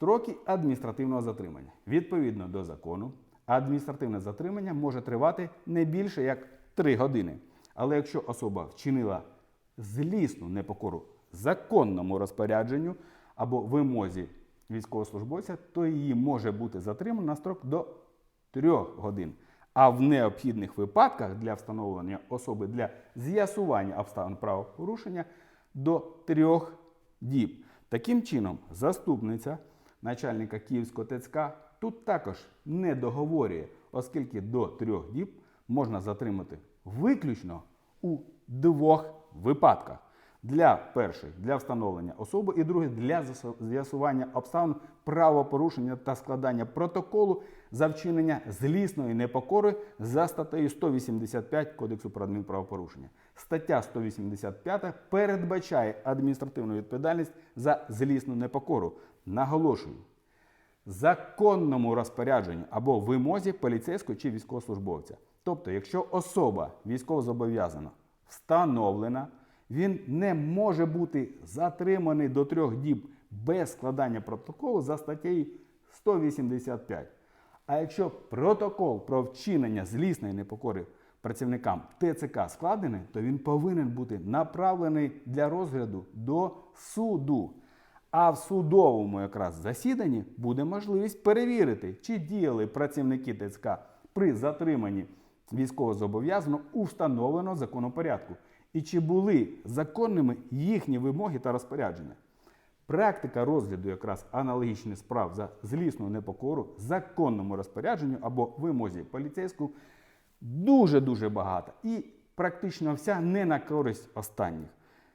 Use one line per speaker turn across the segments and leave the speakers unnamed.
Строки адміністративного затримання. Відповідно до закону, адміністративне затримання може тривати не більше як 3 години. Але якщо особа вчинила злісну непокору законному розпорядженню або вимозі військовослужбовця, то її може бути затримано на строк до 3 годин. А в необхідних випадках для встановлення особи для з'ясування обставин правопорушення до 3 діб. Таким чином, заступниця начальника Київського ТЦК тут також не договорює, оскільки до трьох діб можна затримати виключно у двох випадках. Для перших для встановлення особи і друге для з'ясування обставин правопорушення та складання протоколу за вчинення злісної непокори за статтею 185 Кодексу про адмінправопорушення. Стаття 185 передбачає адміністративну відповідальність за злісну непокору. Наголошую, законному розпорядженню або вимозі поліцейського чи військовослужбовця. Тобто, якщо особа військовозобов'язана встановлена, він не може бути затриманий до трьох діб без складання протоколу за статтею 185. А якщо протокол про вчинення злісної непокори працівникам ТЦК складений, то він повинен бути направлений для розгляду до суду. А в судовому якраз засіданні буде можливість перевірити, чи діяли працівники ТЦК при затриманні військовозобов'язаного у встановленому законопорядку, і чи були законними їхні вимоги та розпорядження. Практика розгляду якраз аналогічних справ за злісну непокору, законному розпорядженню або вимозі поліцейського дуже-дуже багата. І практично вся не на користь останніх.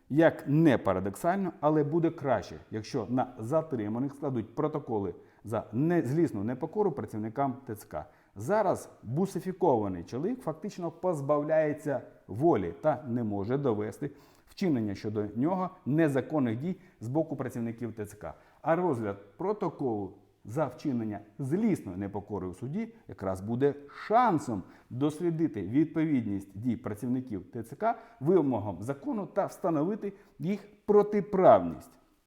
Як не парадоксально, але буде краще, якщо на затриманих складуть протоколи за не- злісну непокору працівникам ТЦК. Зараз бусифікований чоловік фактично позбавляється волі та не може довести вчинення щодо нього незаконних дій з боку працівників ТЦК. А розгляд протоколу за вчинення злісної непокори у суді якраз буде шансом дослідити відповідність дій працівників ТЦК вимогам закону та встановити їх протиправність.